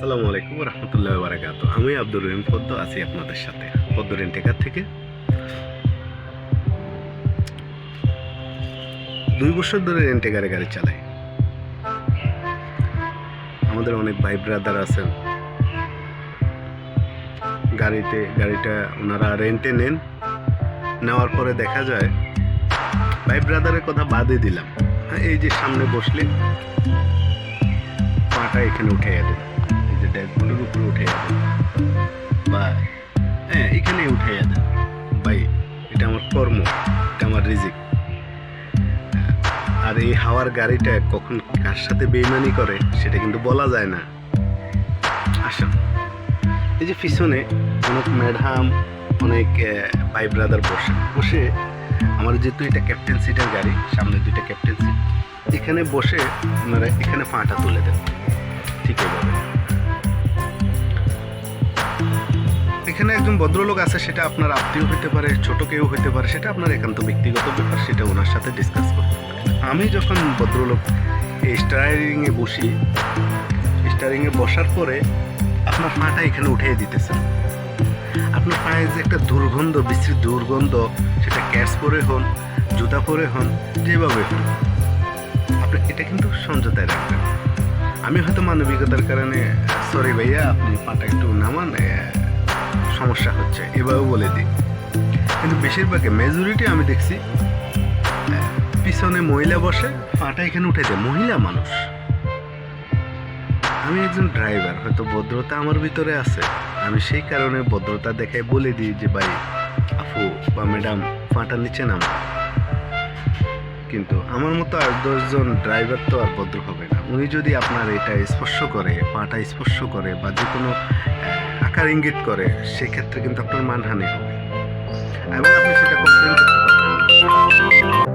আসসালামু আলাইকুম রহমতুল্লাহ বারাকাত আমি আব্দুর রহিম পদ্ম আছি আপনাদের সাথে পদ্ম রেন্টেকার থেকে। দুই বছর ধরে রেন্টেকারে গাড়ি চালাই। আমাদের অনেক ভাই ব্রাদার আছেন। গাড়িতে গাড়িটা ওনারা রেন্টে নেন। নেওয়ার পরে দেখা যায় ভাই ব্রাদারের কথা বাদে দিলাম। হ্যাঁ, এই যে সামনে বসলে পাটা এখানে উঠে দেন এই উপরে উঠে দেন বা হ্যাঁ এখানে উঠে দেন ভাই, এটা আমার কর্ম, এটা আমার রিজিক। আর এই হাওয়ার গাড়িটা কখন কার সাথে বেইমানি করে, সেটা কিন্তু বলা যায় না। আসুন এই যে পিছনে অনেক ম্যাডাম, অনেক ভাই ব্রাদার বসে। বসে আমার যেহেতু এটা ক্যাপ্টেন সিটের গাড়ি, সামনে দুইটা ক্যাপ্টেন সিট, এখানে বসে ওনারা এখানে পাটা তুলে দেন। ঠিক এভাবে এখানে একজন ভদ্রলোক আছে, সেটা আপনার আত্মীয় হতে পারে, ছোট কেউ হইতে পারে, সেটা আপনার একান্ত ব্যক্তিগত ব্যাপার, সেটা ওনার সাথে ডিসকাস করতে আমি যখন ভদ্রলোক এই স্টারিংয়ে বসি স্টারিংয়ে বসার পরে আপনার পাটা এখানে উঠিয়ে দিতেছেন আপনার পায়ে যে একটা দুর্গন্ধ, বিশ্রী দুর্গন্ধ, সেটা ক্যাটস পরে হন, জুতা পরে হন, যেভাবে হন আপনি এটা কিন্তু সমঝোতায় রাখবেন। আমি হয়তো মানবিকতার কারণে সরি ভাইয়া, আপনি পাটা একটু নামান সমস্যা হচ্ছে এভাবে বলে দিই। কিন্তু বেশিরভাগে মেজরিটি আমি দেখছি পিছনে মহিলা বসে, পাটা এখানে উঠে দেয়, মহিলা মানুষ। আমি একজন ড্রাইভার হয়তো ভদ্রতা আমার ভিতরে আছে। আমি সেই কারণে ভদ্রতা দেখে বলে দিই যে, ভাই আফু বা ম্যাডাম পাটা নিচে নাম। কিন্তু আমার মতো আর দশজন ড্রাইভার তো আর ভদ্র হবে না। উনি যদি আপনার এটা স্পর্শ করে, পাটা স্পর্শ করে বা যে কোনো আকার ইঙ্গিত করে, সেক্ষেত্রে কিন্তু আপনার মানহানি হবে। এবং আপনি